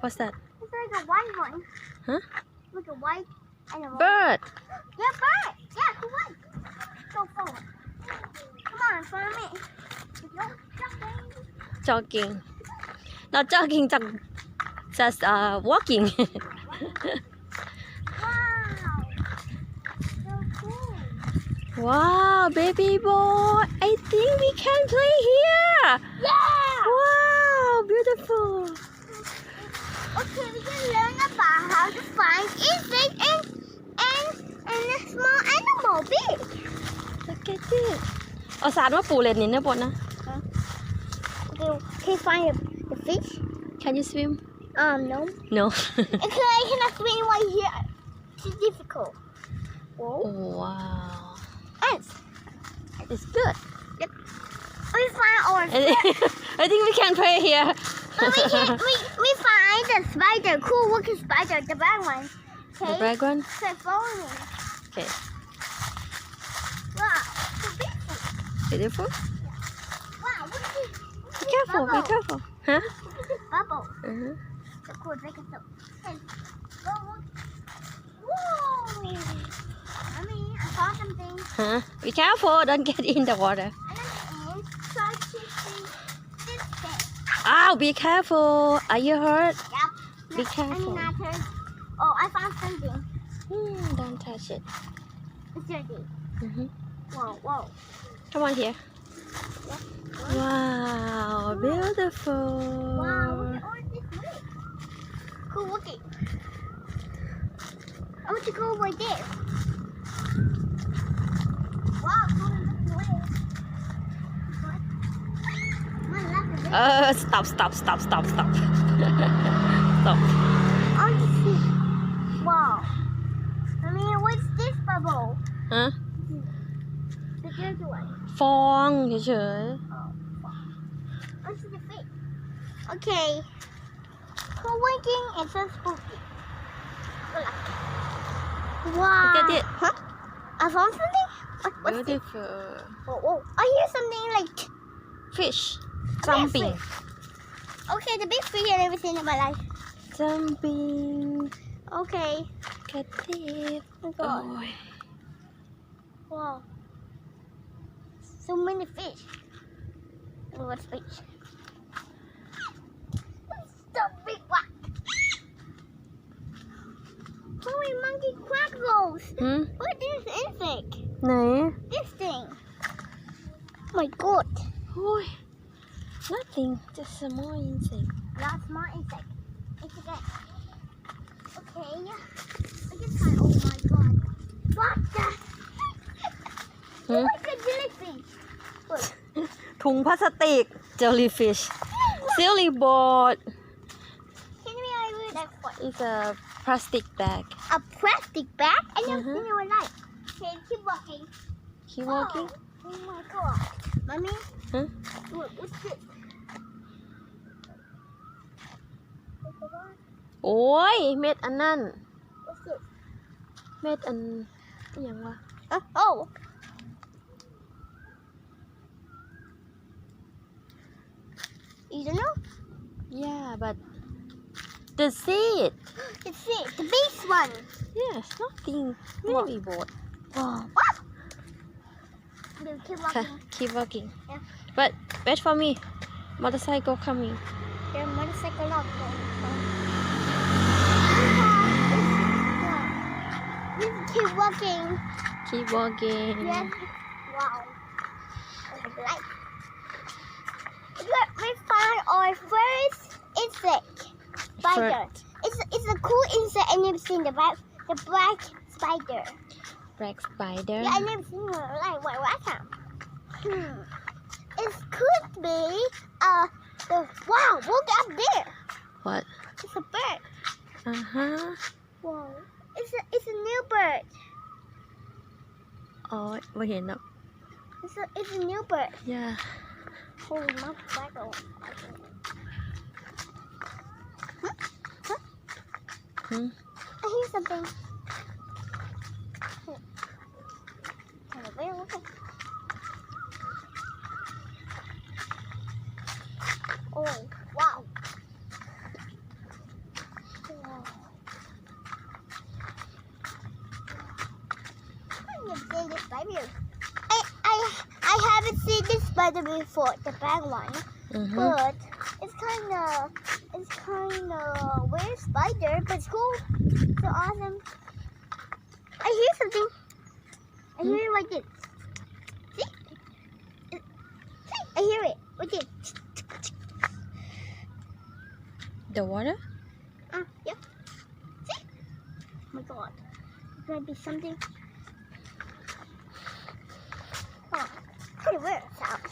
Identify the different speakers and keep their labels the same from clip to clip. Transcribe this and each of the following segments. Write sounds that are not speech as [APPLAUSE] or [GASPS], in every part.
Speaker 1: What's that
Speaker 2: It's like a white one.
Speaker 1: Huh?
Speaker 2: Like a white animal.
Speaker 1: bird
Speaker 2: Yeah, bird. Yeah, the white. Go forward. Come on, follow me.
Speaker 1: Jogging not jogging just just uh walking
Speaker 2: Wow. So cool.
Speaker 1: wow baby boy I think we can play here
Speaker 2: Yeah.
Speaker 1: wow beautiful
Speaker 2: Okay, we can learn about how to find insect and and and a small animal big.
Speaker 1: look at it เอาสารมาปูเล่นนี่นะบนนะ
Speaker 2: Okay, can you find the, the fish?
Speaker 1: Can you swim
Speaker 2: Um, no.
Speaker 1: No
Speaker 2: Okay, I cannot swim right here. It's difficult. Whoa.
Speaker 1: wow
Speaker 2: Ants.
Speaker 1: it's good
Speaker 2: We find our
Speaker 1: I think we can play here
Speaker 2: But we, can, we, we find the spider, cool looking spider, the black one.
Speaker 1: the
Speaker 2: Okay?
Speaker 1: black one
Speaker 2: So follow me.
Speaker 1: okay
Speaker 2: Wow, beautiful.
Speaker 1: beautiful
Speaker 2: Wow, look at this.
Speaker 1: be careful be careful huh
Speaker 2: This bubble.
Speaker 1: uh-huh.
Speaker 2: So cool, take it so. Hey, look. Whoa! I mean, I saw something.
Speaker 1: huh be careful don't get in the water Ow, be careful. Are you hurt?
Speaker 2: Yep.
Speaker 1: Be
Speaker 2: No,
Speaker 1: careful.
Speaker 2: I mean, not her. Oh, I found something.
Speaker 1: Hmm, don't touch it.
Speaker 2: It's dirty.
Speaker 1: hmm
Speaker 2: Whoa, whoa.
Speaker 1: Come on here. Wow, beautiful.
Speaker 2: Wow, look at all this. Cool looking. I want to go over there. Wow, cool looking. What? My left is
Speaker 1: Uh, stop, stop, stop, stop, stop. [LAUGHS] stop.
Speaker 2: I want to see. Wow. I mean, what's this bubble?
Speaker 1: Huh?
Speaker 2: The dirty one.
Speaker 1: ฟองเฉย
Speaker 2: What's the fish? Okay. Cool winking and so spooky. Good luck.
Speaker 1: ๆ
Speaker 2: Wow.
Speaker 1: Look at it.
Speaker 2: Huh? I found something? What, what's this?
Speaker 1: Beautiful.
Speaker 2: Whoa, whoa. I hear something like.
Speaker 1: Fish. Jumping.
Speaker 2: Okay, the big fish and everything in my life.
Speaker 1: Jumping.
Speaker 2: Okay.
Speaker 1: Get deep.
Speaker 2: Oh, God.
Speaker 1: Oh,
Speaker 2: wow. So many fish. Oh, what fish? big one. Monkey.
Speaker 1: Hmm?
Speaker 2: What is insect?
Speaker 1: No.
Speaker 2: This thing. Oh my god.
Speaker 1: Oh. nothing just a small insect
Speaker 2: Not small insect. It's okay. Okay. I can find. Oh my God. What the?
Speaker 1: Hmm?
Speaker 2: Like a jellyfish. Look.
Speaker 1: ถุงพลาสติก jellyfish [LAUGHS] silly board
Speaker 2: Can we read that one?
Speaker 1: is a plastic bag
Speaker 2: A plastic bag? I never
Speaker 1: Uh-huh.
Speaker 2: seen it in my life. Okay, keep walking.
Speaker 1: keep walking
Speaker 2: Oh, oh my god. Mommy?
Speaker 1: Huh?
Speaker 2: Look, what's this?
Speaker 1: โอ้ย เม็ดอันนั่น
Speaker 2: What's this?
Speaker 1: เม็ดอันอหย่างวะ
Speaker 2: Uh, oh. You don't know?
Speaker 1: yeah but the seed
Speaker 2: It's it, the base one.
Speaker 1: yes nothing
Speaker 2: What?
Speaker 1: baby board
Speaker 2: Wow. What? You keep
Speaker 1: okay
Speaker 2: walking.
Speaker 1: keep walking
Speaker 2: Yeah.
Speaker 1: but wait for me motorcycle coming
Speaker 2: Your motorcycle lock. Just Keep walking.
Speaker 1: keep walking
Speaker 2: Yes. Wow. I like. We found our first insect. Spider. It's it's a cool insect. I never seen the black the black spider.
Speaker 1: black spider
Speaker 2: Yeah, I never seen it. Like what what time? Hmm. It could be uh the wow. Look up there.
Speaker 1: what
Speaker 2: It's a bird.
Speaker 1: uh-huh
Speaker 2: Whoa. It's a it's a new bird.
Speaker 1: Oh, we here now.
Speaker 2: It's a, it's a new bird.
Speaker 1: Yeah.
Speaker 2: Holy motorcycle.
Speaker 1: Hmm?
Speaker 2: I hear something. Hmm. Oh. I I I haven't seen this spider before, the black one.
Speaker 1: Mm-hmm.
Speaker 2: But it's kind of it's kind of weird spider, but it's cool. So awesome. I hear something. I hear it like this. See? See? I hear it. Like this.
Speaker 1: The water?
Speaker 2: Uh, yep. See? Oh my god. It's gonna be something. Pretty weird sound.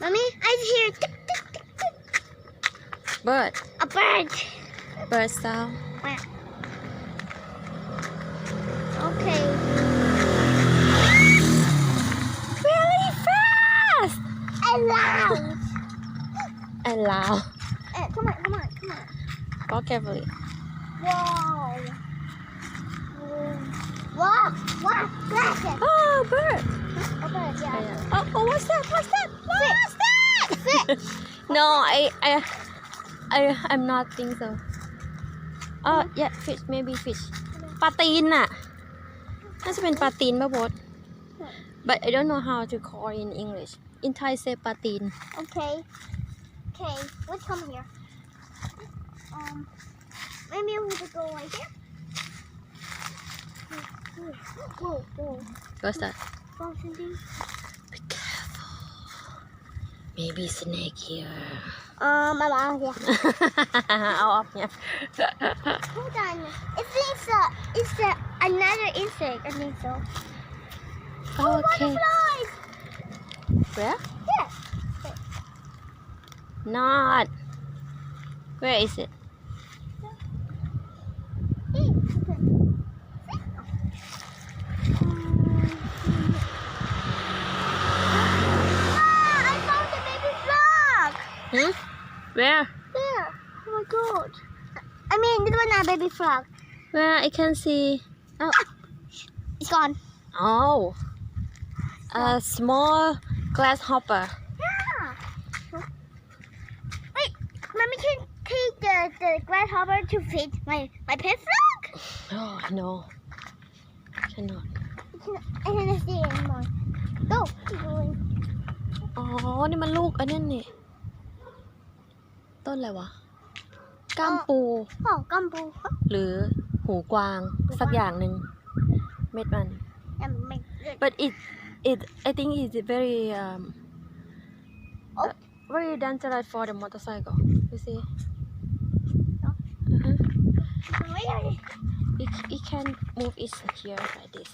Speaker 2: Mommy, I hear tick, tick, tick, tick.
Speaker 1: Bird.
Speaker 2: a bird.
Speaker 1: Bird sound.
Speaker 2: Okay.
Speaker 1: Really fast!
Speaker 2: And loud.
Speaker 1: And loud.
Speaker 2: Eh, come on, come on, come on.
Speaker 1: Walk carefully.
Speaker 2: Wow. Wow. Wow. Glasses.
Speaker 1: Oh, bird.
Speaker 2: A bird, yeah.
Speaker 1: Yeah. Oh, oh, what's that? What's that? What's
Speaker 2: Fish.
Speaker 1: that? [LAUGHS] no, I, I, I, I'm not think so. Uh, yeah, fish, maybe fish. ปลาตีนน่ะ น่าจะเป็นปลาตีนป่ะบด but I don't know how to call in English in Thai say ปลาตีน
Speaker 2: Okay. Okay. Let's come here. Um. Maybe we could go right here.
Speaker 1: What's that? Be careful. Maybe snake here.
Speaker 2: Um, I'm out
Speaker 1: of here. [LAUGHS] out of here.
Speaker 2: Hold on. It it's a, it's a, another insect. I think so. Oh, oh
Speaker 1: okay.
Speaker 2: butterflies.
Speaker 1: Where?
Speaker 2: Yeah.
Speaker 1: Not. Where is it? hmm where
Speaker 2: Yeah. Oh my god. I mean, this one not baby frog.
Speaker 1: where I can see oh
Speaker 2: It's gone.
Speaker 1: oh a small grasshopper
Speaker 2: Yeah. Wait, mommy can take the, the grasshopper to feed my, my pet frog? [GASPS]
Speaker 1: oh no cannot
Speaker 2: I cannot see it anymore. Go. Keep going.
Speaker 1: อ๋อ นี่มันลูกอันนั้นนี่ ต้นอะไรวะก้ามปู
Speaker 2: Oh, gumbo.
Speaker 1: หรือหูกวาง สักอย่างหนึ่งเม็ดมัน
Speaker 2: And make it.
Speaker 1: but it it I think it's very um
Speaker 2: Oh.
Speaker 1: very dangerous for the motorcycle you see
Speaker 2: No.
Speaker 1: uh-huh.
Speaker 2: Wait, wait.
Speaker 1: it, it can move it here like this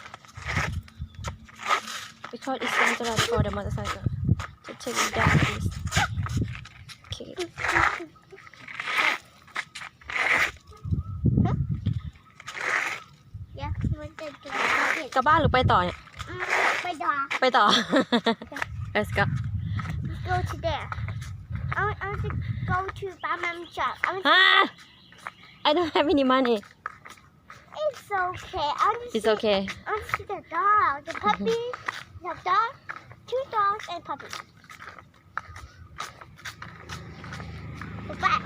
Speaker 1: because it's dangerous for the motorcycle to take it down this กลับบ้านหรือไปต่อเนี่ย
Speaker 2: Mm, By [LAUGHS] the
Speaker 1: ไปต่อ let's go
Speaker 2: go to there. I want, I want to go to Batman shop. I want to,
Speaker 1: ฮะ I don't have any money
Speaker 2: it's okay. I want to
Speaker 1: it's
Speaker 2: see,
Speaker 1: okay
Speaker 2: I want to see the dog, the puppy, the dog, two dogs and puppy. The bat.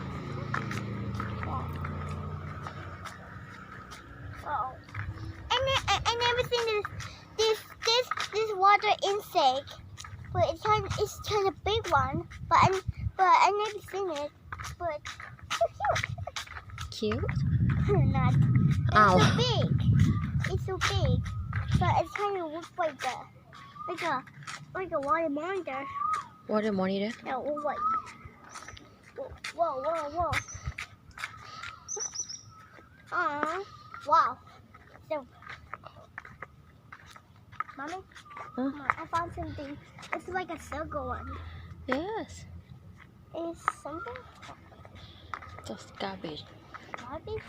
Speaker 2: Oh. And then, I, I never seen this this this this water insect. But it's kind it's kind of big one. But I but I never seen it. But it's [LAUGHS] so
Speaker 1: cute
Speaker 2: cute. Not. It's
Speaker 1: Ow.
Speaker 2: so big. It's so big. But it's kind of looks like a like a like a water monitor.
Speaker 1: water monitor
Speaker 2: No, wait. Whoa, whoa, whoa. Aw, wow. So, Mommy,
Speaker 1: Huh?
Speaker 2: I found something. It's like a circle one.
Speaker 1: yes
Speaker 2: Is something
Speaker 1: just garbage
Speaker 2: garbage?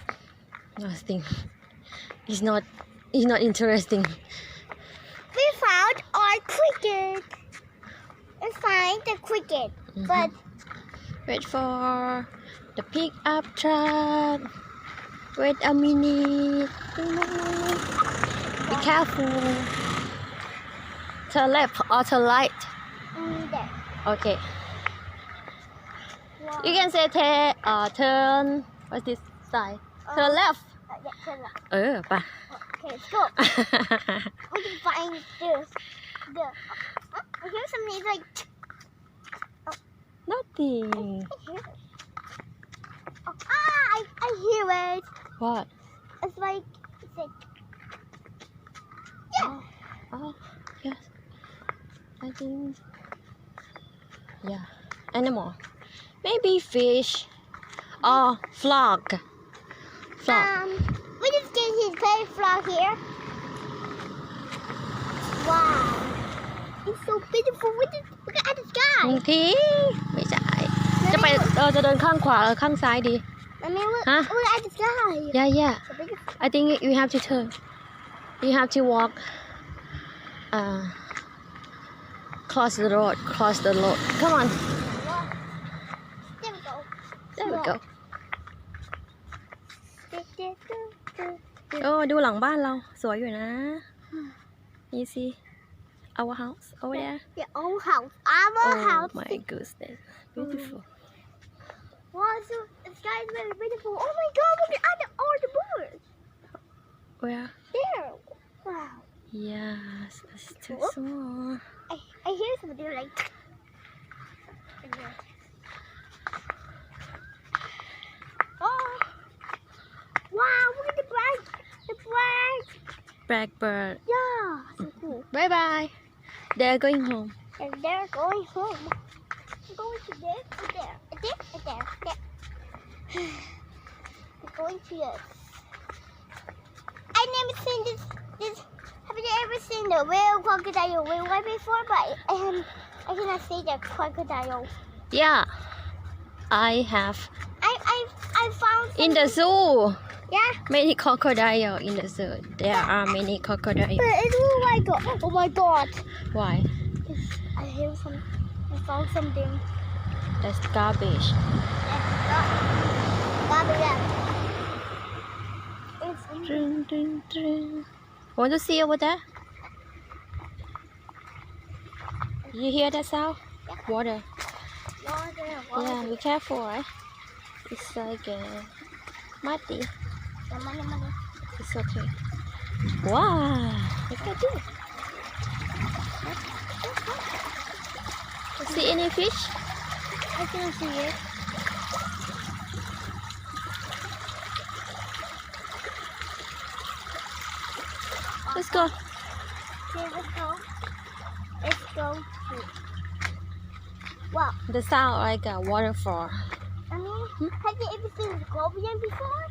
Speaker 1: nothing it's not it's not interesting
Speaker 2: We found our cricket. Let's find the cricket.
Speaker 1: Mhm.
Speaker 2: But
Speaker 1: Wait for the pickup truck. Wait a minute. Be careful. Turn left or turn right.
Speaker 2: Mm,
Speaker 1: okay. You can say turn uh, turn. What's this side?
Speaker 2: Uh, turn left.
Speaker 1: Uh, yeah, oh,
Speaker 2: Okay, let's [LAUGHS] go. we can find this. The, uh, uh hear something like
Speaker 1: nothing.
Speaker 2: Ah, I, I hear it.
Speaker 1: What?
Speaker 2: It's like, it's like, yeah.
Speaker 1: Oh, oh, yes. I think, yeah, animal. Maybe fish. Oh, frog. Frog.
Speaker 2: Um, we just get his play frog here. Wow. It's so beautiful. Look at the sky.
Speaker 1: Okay. จะไปเออจะเดินข้างขวาหรือข้างซ้ายดี
Speaker 2: I mean, look,
Speaker 1: Huh?
Speaker 2: look at the sky.
Speaker 1: yeah yeah
Speaker 2: So beautiful.
Speaker 1: I think you have to turn you have to walk uh cross the road cross the road come on
Speaker 2: There we go.
Speaker 1: there we go
Speaker 2: Do-do-do-do.
Speaker 1: โอ้ดูหลังบ้านเราสวยอยู่นะ you see our house over there
Speaker 2: Your own house. Our
Speaker 1: oh
Speaker 2: house.
Speaker 1: my goodness beautiful
Speaker 2: Wow, so the sky is very beautiful. Oh my god, look at oh, the, all the birds.
Speaker 1: where
Speaker 2: There. Wow.
Speaker 1: yes it's too
Speaker 2: Oh.
Speaker 1: small
Speaker 2: I, I hear something like. Oh. Wow, look at the bird. The bird.
Speaker 1: blackbird
Speaker 2: Yeah, so cool.
Speaker 1: bye bye they're going home
Speaker 2: And they're going home. We're going to there, to there, and there, there. We're going to this. I never seen this. This. Have you ever seen the real crocodile real one before? But um, I cannot see the crocodile.
Speaker 1: yeah I have
Speaker 2: I I I found
Speaker 1: in the zoo
Speaker 2: yeah.
Speaker 1: many crocodile in the zoo there are many crocodile
Speaker 2: But it's oh my god! Oh my god!
Speaker 1: why
Speaker 2: I hear some. I found something.
Speaker 1: That's garbage
Speaker 2: It's
Speaker 1: Dun, dun, dun. Want to see over there? You hear that sound? Water.
Speaker 2: water,
Speaker 1: Yeah, be careful, right? It's like uh, muddy.
Speaker 2: The money, money.
Speaker 1: It's okay. Wow, look at this. See any fish?
Speaker 2: I can see it.
Speaker 1: Let's go.
Speaker 2: Okay, let's go. Let's go. Wow.
Speaker 1: The sound like a waterfall.
Speaker 2: I mean, have you ever seen a scorpion before?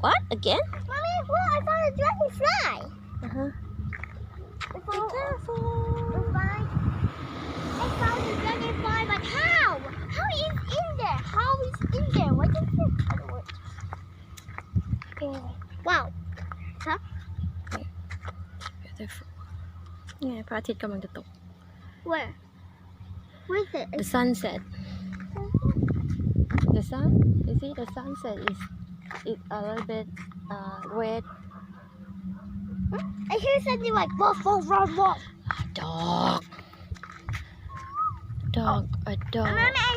Speaker 1: What again?
Speaker 2: Mommy, look, I found a dragonfly.
Speaker 1: Uh-huh.
Speaker 2: Be careful. I found a dragonfly, but how? How is in there? How is in there? Why did there other words? Okay, Wow.
Speaker 1: Huh? Okay. Beautiful. Yeah, patid ka magdato.
Speaker 2: Where? Where is it?
Speaker 1: The sunset. The sun? You see, the sunset is it a little bit uh, red.
Speaker 2: I hear something like woof woof woof. wolf.
Speaker 1: A dog. Dog, oh.
Speaker 2: a
Speaker 1: dog.
Speaker 2: Oh,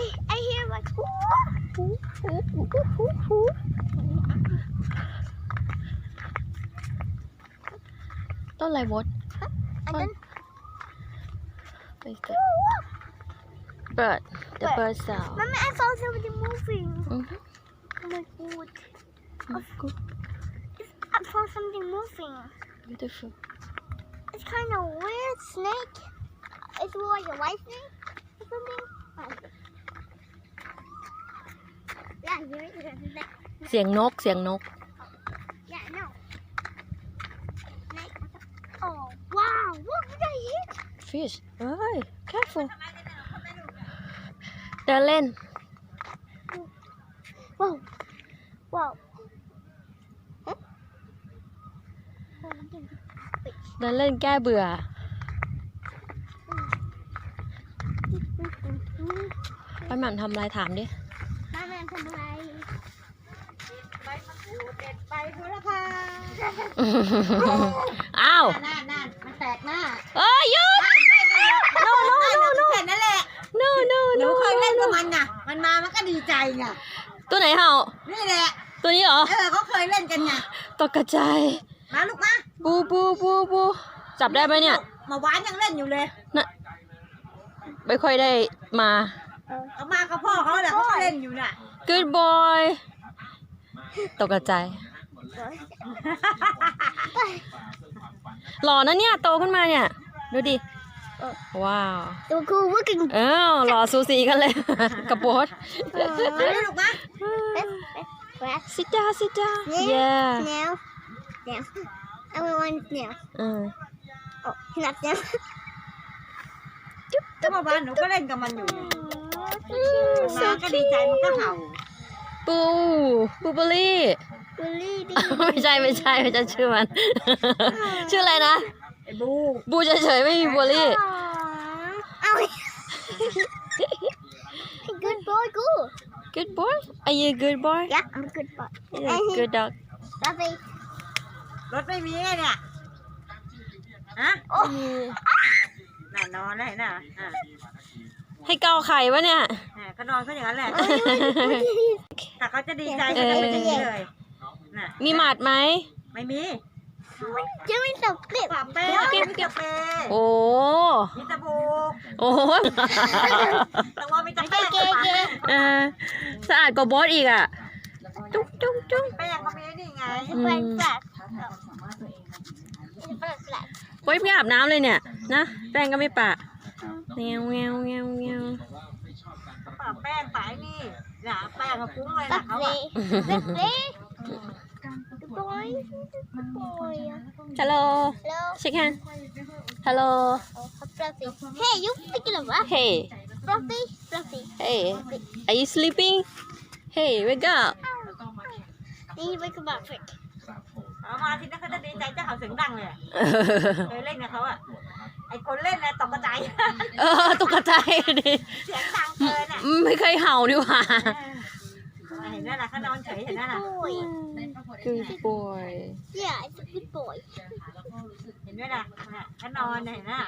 Speaker 2: here like,
Speaker 1: ooh, ooh, ooh, ooh, Don't like what? Huh?
Speaker 2: I don't.
Speaker 1: What is that? Bird. The
Speaker 2: bird,
Speaker 1: bird sound.
Speaker 2: Mommy, I saw somebody moving.
Speaker 1: Mm -hmm.
Speaker 2: Oh my god.
Speaker 1: Oh, good.
Speaker 2: I saw something moving.
Speaker 1: Beautiful.
Speaker 2: It's kind of weird snake. It's more like a white snake or something.
Speaker 1: เสียงนกเสียงนก
Speaker 2: Yeah, no. Snake. Oh, wow. Look at that here.
Speaker 1: Fish เอ้ย careful เดินเล่น
Speaker 2: Whoa. Whoa. Huh?
Speaker 1: เดินเล่นแก้เบื่อป้าหม่ำทำอะไรถามดิ
Speaker 2: มาแม่ทำอะไร
Speaker 3: ใบมะกรูดเด็ดใบโหระพา
Speaker 1: อ้าว
Speaker 3: นั่นนั่นมันแตกหน้า
Speaker 1: เอ้ยหยุด no no no no
Speaker 3: แค่นั้นแหละ
Speaker 1: no no
Speaker 3: หนู
Speaker 1: no
Speaker 3: เคยเล่นกับมันไงมันมามันก็ดีใจไง
Speaker 1: ตัวไหนเห่า
Speaker 3: นี่แหละ
Speaker 1: ตัวนี้เหรอ
Speaker 3: เออเขาเคยเล่นกันไง
Speaker 1: ตกกระจาย
Speaker 3: มาลูกมา
Speaker 1: ปูปูปูปูจับได้ไหมเนี่ย
Speaker 3: เมาหวานยังเล่นอยู่เลย
Speaker 1: น่ะไม่ค่อยได้มา
Speaker 3: เอามากับพ่อเขาแหละเขาก็เล่นอยู่น่ะ
Speaker 1: good boy ตกกระจายหล่อนะเนี่ย โตขึ้นมาเนี่ย ดูดิ ว้าว
Speaker 2: ตัวกูว่ากิน
Speaker 1: เอ้าวหล่อสูสีกันเลย กับโบส
Speaker 3: มาลูกมา
Speaker 2: Snail.
Speaker 1: sit down sit down yeah
Speaker 2: Snail. Snail. I want one snail.
Speaker 1: อืม
Speaker 2: Oh, not snail.
Speaker 3: ก็เมาหวานหนูก็เล่นกับมันอยู่
Speaker 2: Oh,
Speaker 3: มาก็ดีใจมันก็เห่า
Speaker 1: ปูปูเบอรี่
Speaker 2: Bully
Speaker 1: ไม่ใช่ไม่ใช่ไม่ใช่ชื่อมัน ชื่ออะไรนะ
Speaker 3: ไอ้บู
Speaker 1: บูเฉยๆไม่มีบูลลี่
Speaker 2: Ow. good boy, good.
Speaker 1: good boy are you a good boy
Speaker 2: Yeah, I'm a good boy.
Speaker 1: You're a good dog
Speaker 2: Lovely.
Speaker 3: รถไม่มีไงเนี่ยฮะ
Speaker 2: Oh.
Speaker 3: น่ะนอนได้น่ะอะ
Speaker 1: ให้เกาไข่วะเนี่ย
Speaker 3: อะก็นอนก็อย่างนั้นแหละ
Speaker 2: Oh,
Speaker 3: แต่เขาจะดีใจเขาจะเป็นอย่างนี้เลยน่ะ
Speaker 1: มีหมัดไหม
Speaker 3: ไม่มี
Speaker 2: Give me some clip.
Speaker 3: ปากเป้มีแต่เป้
Speaker 1: โอ้
Speaker 3: มีแต่บู
Speaker 1: โอ้โห
Speaker 3: แต่ว่ามีแต่แป้ง
Speaker 2: เก๋เก๋
Speaker 1: เออสะอาดกว่าโบอสอีกอะ จุ๊บจุ๊บจุ๊บ
Speaker 3: แป้งก็มีนี่ไง
Speaker 1: อืม
Speaker 2: Flat flat. Flat flat.
Speaker 1: โอ้ยเพิ่งอาบน้ำเลยเนี่ย นะ แป้งก็ไม่ปะ แงวแงวแงวแงว
Speaker 3: ปากแป้งปากนี่น่ะแป้งก็ฟุ้งเลยนะเขาอะ
Speaker 2: Lovely. Lovely. Good boy. Good boy.
Speaker 1: ฮัลโหล
Speaker 2: Hello.
Speaker 1: เช็คแฮนฮัลโหล
Speaker 2: Oh, Fluffy. Hey, you picking up what?
Speaker 1: hey
Speaker 2: Fluffy. Fluffy.
Speaker 1: hey are you sleeping hey wake up
Speaker 2: Then you wake up up quick.
Speaker 3: เอามาทีนั้นเขาจะดีใจจะเห่าเสียงดังเลยอะเคยเล่นกับเขาอะ ไอคนเล่นเนี่ยตกกระจาย
Speaker 1: เออตกใจดิ
Speaker 3: เสียงดังเกินอะ
Speaker 1: ไม่เคยเห่าดีกว่า
Speaker 3: เห็นนั่นน่ะเขานอนเฉยเห็นนั่นน่ะ
Speaker 2: Boy.
Speaker 1: good boy
Speaker 2: Yeah, it's a good boy.
Speaker 3: เห็นด้วยน่ะน่ะเขานอนเนี่ยเห็นน่ะ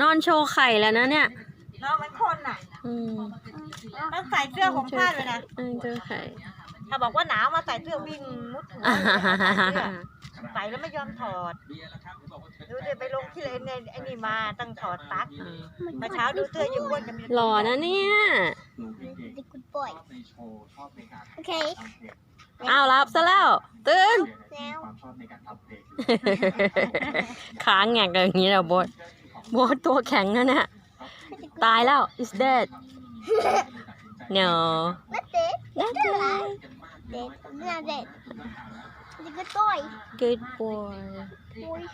Speaker 1: นอนโชว์ไข่แล้วนะเนี่ย
Speaker 3: นอนเหมือนคนน่ะ
Speaker 1: อืม
Speaker 3: ต้องใส่เสื้อห่มผ้าเลยนะ
Speaker 1: เออเจอไข่
Speaker 3: ถ้าบอกว่าหนาวมาใส่เสื้อวิ่งมุดหัว
Speaker 1: อ่า
Speaker 3: ใส่แล้วไม่ยอมถอดดูดิไปลงที่เลนในไอ้นี่มาตั้งถอดปลั๊กเมื่อเช้าดูเสื้อยังอ้วนกัน
Speaker 1: หล่อนะเนี่ย
Speaker 2: He's a good boy. Okay.
Speaker 1: อ้าวรับซะแล้ว ตื่น
Speaker 2: Now.
Speaker 1: ขาแงกอย่างนี้แล้วโบดโบดตัวแข็งนะเนี่ยตายแล้ว is dead no
Speaker 2: That's it. That's it. Dead. Not dead. He's a good boy.
Speaker 1: good boy
Speaker 2: Boy.